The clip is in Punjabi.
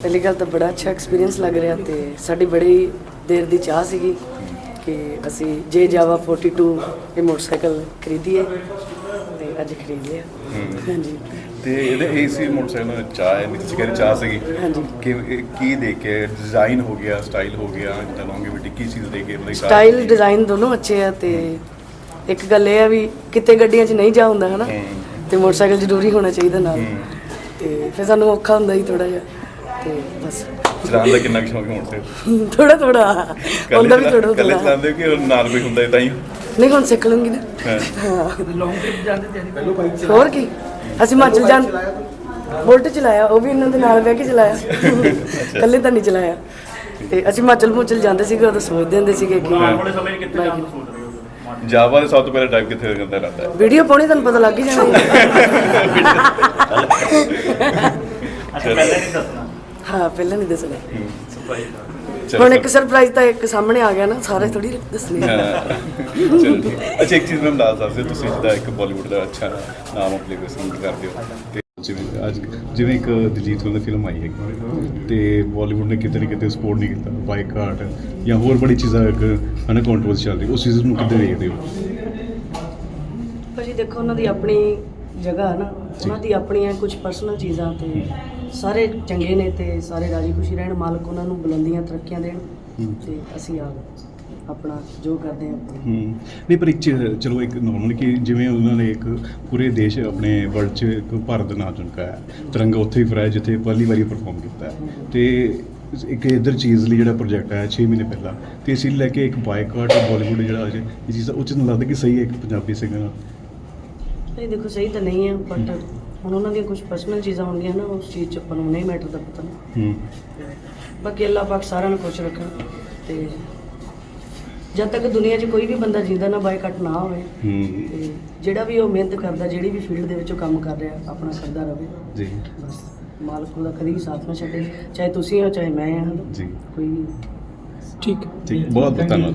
ਪਹਿਲੀ ਗੱਲ ਤਾਂ ਬੜਾ ਅੱਛਾ ਐਕਸਪੀਰੀਅੰਸ ਲੱਗ ਰਿਹਾ ਤੇ ਸਾਡੀ ਬੜੀ ਦੇਰ ਦੀ ਚਾਹ ਸੀਗੀ ਕਿ ਅਸੀਂ ਜੇ ਜਾਵਾ 42 ਇਹ ਮੋਟਰਸਾਈਕਲ ਖਰੀਦੀਏ ਤੇ ਅੱਜ ਖਰੀਦ ਲਿਆ ਹਾਂਜੀ। ਤੇ ਇਹਦੇ ਏਸੀ ਮੋਟਰਸਾਈਕਲ ਦਾ ਚਾਹ ਹੈ ਵਿੱਚ ਕਹਿੰਦੇ ਚਾਹ ਸੀਗੀ। ਹਾਂਜੀ। ਕਿ ਇਹ ਕੀ ਦੇਖ ਕੇ ਡਿਜ਼ਾਈਨ ਹੋ ਗਿਆ ਸਟਾਈਲ ਹੋ ਗਿਆ ਜਿੱਦਾਂ ਲੌਂਗੇਵਿਟੀ ਕੀ ਚੀਜ਼ ਦੇਖ ਕੇ ਮਤਲਬ ਕਾਰ- ਸਟਾਈਲ ਡਿਜ਼ਾਈਨ ਦੋਨੋਂ ਅੱਛੇ ਆ ਤੇ ਇੱਕ ਗੱਲ ਇਹ ਆ ਵੀ ਕਿਤੇ ਗੱਡੀਆਂ 'ਚ ਨਹੀਂ ਜਾ ਹੁੰਦਾ ਹਨਾ? ਹੂੰ। ਤੇ ਮੋਟਰਸਾਈਕਲ ਜ਼ਰੂਰੀ ਹੋਣਾ ਚਾਹੀਦਾ ਨਾਲ। ਹੂੰ। ਤੇ ਫਿਰ ਸਾਨੂੰ ਔਖਾ ਹੁੰਦਾ ਹੀ ਥੋੜਾ ਜਿਹਾ। ਤੇ ਬਸ। ਚਲਾਉਣ ਦਾ ਕਿੰਨਾ ਕੁ ਸ਼ੌਕ ਹੈ ਮੋਟਰਸਾਈਕਲ ਥੋੜਾ ਥੋੜਾ ਹੁੰਦਾ ਵੀ ਥੋੜਾ ਕੱਲੇ ਥੋੜਾ ਚਲਾਉਂਦੇ ਹੋ ਕਿ ਉਹ ਨਾਲ ਕੋਈ ਹੁੰਦਾ ਹੈ ਤਾਂ ਹੀ? ਨਹੀਂ ਹੁਣ ਸਿੱਖ ਲੂੰਗੀ ਨਾ। ਹਾਂ। ਹਾਂ। ਲੌਂਗ ਟ੍ਰਿਪ ਜਾਂਦੇ ਤੇ ਹੋਰ ਕੀ? ਅਸੀਂ ਹਿਮਾਚਲ ਜਾਂ ਬੁਲਟ ਚਲਾਇਆ ਉਹ ਵੀ ਇਹਨਾਂ ਦੇ ਨਾਲ ਬਹਿ ਕੇ ਚਲਾਇਆ। ਇਕੱਲੇ ਤਾਂ ਨਹੀਂ ਚਲਾਇਆ। ਤੇ ਅਸੀਂ ਹਿਮਾਚਲ ਮੁਚਲ ਜਾਂਦੇ ਸੀਗੇ ਉਦੋਂ ਸੋਚਦੇ ਹੁੰਦੇ ਸੀਗੇ ਕਿ ਥੋੜੇ ਸਮੇਂ ਕਿੱਥੇ ਜਾਣ ਨੂੰ ਸੋਚ ਰਹੇ ਹੋ ਜਾਵਾ ਦੇ ਸਭ ਤੋਂ ਪਹਿਲਾਂ ਡਰਾਈਵ ਕਿੱਥੇ ਕਰਦਾ ਰਹਿੰਦਾ ਹੈ ਵੀਡੀਓ ਪਾਉਣੀ ਤੁਹਾਨੂੰ ਪਤਾ ਲੱਗ ਹੀ ਜਾਣਾ। ਅੱਛਾ ਪਹਿਲਾਂ ਨਹੀਂ ਦੱਸਣਾ। ਹਾਂ ਪਹਿਲਾਂ ਨਹੀਂ ਦੱਸਣਾ। ਚਲੋ ਹੁਣ ਇੱਕ ਸਰਪ੍ਰਾਈਜ਼ ਤਾਂ ਇੱਕ ਸਾਹਮਣੇ ਆ ਗਿਆ ਨਾ ਸਾਰੇ ਥੋੜੀ ਦੱਸਣੀ ਹਾਂ। ਚਲੋ ਜੀ। ਅੱਛਾ ਇੱਕ ਚੀਜ਼ ਮੈਂ ਦੱਸ ਸਕਦੇ ਹੋ, ਤੁਸੀਂ ਜਿੱਦਾਂ ਇੱਕ ਬਾਲੀਵੁੱਡ ਦਾ ਅੱਛਾ ਨਾਮ ਆਪਣੇ ਪਸੰਦ ਕਰਦੇ ਹੋ। ਤੇ ਜਿਵੇਂ ਅੱਜ ਜਿਵੇਂ ਇੱਕ ਦਿਲਜੀਤ ਦੀ ਫਿਲਮ ਆਈ ਹੈਗੀ ਤੇ ਬਾਲੀਵੁੱਡ ਨੇ ਕਿਤੇ ਨਾ ਕਿਤੇ ਸਪੋਰਟ ਨਹੀਂ ਕੀਤਾ ਬਾਈਕਾਟ ਜਾਂ ਹੋਰ ਬੜੀ ਚੀਜ਼ਾਂ ਇੱਕ ਹਨਾ ਕੰਟਰੋਵਰਸੀ ਚੱਲ ਰਹੀ ਉਸ ਚੀਜ਼ ਨੂੰ ਕਿੱਦਾਂ ਦੇਖਦੇ ਹੋ? ਭਾਜੀ ਦੇਖੋ ਉਹਨਾਂ ਦੀ ਆਪਣੀ ਜਗ੍ਹਾ ਹੈ ਨਾ ਉਹਨਾਂ ਦੀ ਆਪਣੀਆਂ ਕੁਝ ਪਰਸਨਲ ਚੀਜ਼ਾਂ ਤੇ ਸਾਰੇ ਚੰਗੇ ਨੇ ਤੇ ਸਾਰੇ ਰਾਜੀ ਖੁਸ਼ੀ ਰਹਿਣ ਮਾਲਕ ਉਹਨਾਂ ਨੂੰ ਬੁਲੰਦੀਆਂ ਤਰੱਕੀਆਂ ਦੇਣ। ਤੇ ਅਸੀਂ ਆ ਆਪਣਾ ਜੋ ਕਰਦੇ ਆਪਣੀ ਹੂੰ ਨਹੀਂ ਪਰ ਇੱਕ ਚਲੋ ਇੱਕ ਨਾਰਮਲ ਕਿ ਜਿਵੇਂ ਉਹਨਾਂ ਨੇ ਇੱਕ ਪੂਰੇ ਦੇਸ਼ ਆਪਣੇ ਵਰਲਡ 'ਚ ਇੱਕ ਭਾਰਤ ਦਾ ਨਾਮ ਚਮਕਾਇਆ ਤਿਰੰਗਾ ਉੱਥੇ ਹੀ ਫਰਾਇਆ ਜਿੱਥੇ ਪਹਿਲੀ ਵਾਰੀ ਪਰਫਾਰਮ ਕੀਤਾ ਹੈ। ਤੇ ਇੱਕ ਇਧਰ ਚੀਜ਼ ਲਈ ਜਿਹੜਾ ਪ੍ਰੋਜੈਕਟ ਆਇਆ 6 ਮਹੀਨੇ ਪਹਿਲਾਂ ਤੇ ਇਸ ਲਈ ਲੈ ਕੇ ਇੱਕ ਬਾਈਕਾਟ ਬਾਲੀਵੁੱਡ ਜਿਹੜਾ ਅਜੇ ਇਹ ਚੀਜ਼ ਉਹ ਨੂੰ ਲੱਗਦਾ ਕਿ ਸਹੀ ਹੈ ਇੱਕ ਪੰਜਾਬੀ ਸਿੰਗਰ ਨਾਲ ਨਹੀਂ ਦੇਖੋ ਸਹੀ ਤਾਂ ਨਹੀਂ ਹੈ ਬਟ ਹੁਣ ਉਹਨਾਂ ਦੀਆਂ ਕੁਝ ਪਰਸਨਲ ਚੀਜ਼ਾਂ ਹੁੰਦੀਆਂ ਨਾ ਉਸ ਚੀਜ਼ 'ਚ ਆਪਾਂ ਨੂੰ ਨਹੀਂ ਮੈਟਰ ਦਾ ਪਤਾ। ਨਾ ਹੂੰ। ਬਾਕੀ ਅੱਲਾਹ ਪਾਕ ਸਾਰਿਆਂ ਨੂੰ ਖੁਸ਼ ਰੱਖਣ ਤੇ ਜਦ ਤੱਕ ਦੁਨੀਆ 'ਚ ਕੋਈ ਵੀ ਬੰਦਾ ਜਿੰਦਾ ਨਾ ਬਾਈਕਾਟ ਨਾ ਹੋਵੇ ਹੂੰ। ਤੇ ਜਿਹੜਾ ਵੀ ਉਹ ਮਿਹਨਤ ਕਰਦਾ ਜਿਹੜੀ ਵੀ ਫੀਲਡ ਦੇ ਵਿੱਚ ਉਹ ਕੰਮ ਕਰ ਰਿਹਾ ਆਪਣਾ ਕਰਦਾ ਰਵੇ ਜੀ। ਬਸ ਮਾਲਕ ਉਹਦਾ ਕਦੀ ਵੀ ਸਾਥ ਨਾ ਛੱਡੇ ਚਾਹੇ ਤੁਸੀਂ ਹੋ ਚਾਹੇ ਮੈਂ ਹਾਂ। ਜੀ। ਕੋਈ ਵੀ ਠੀਕ ਬਹੁਤ ਬਹੁਤ ਧੰਨਵਾਦ।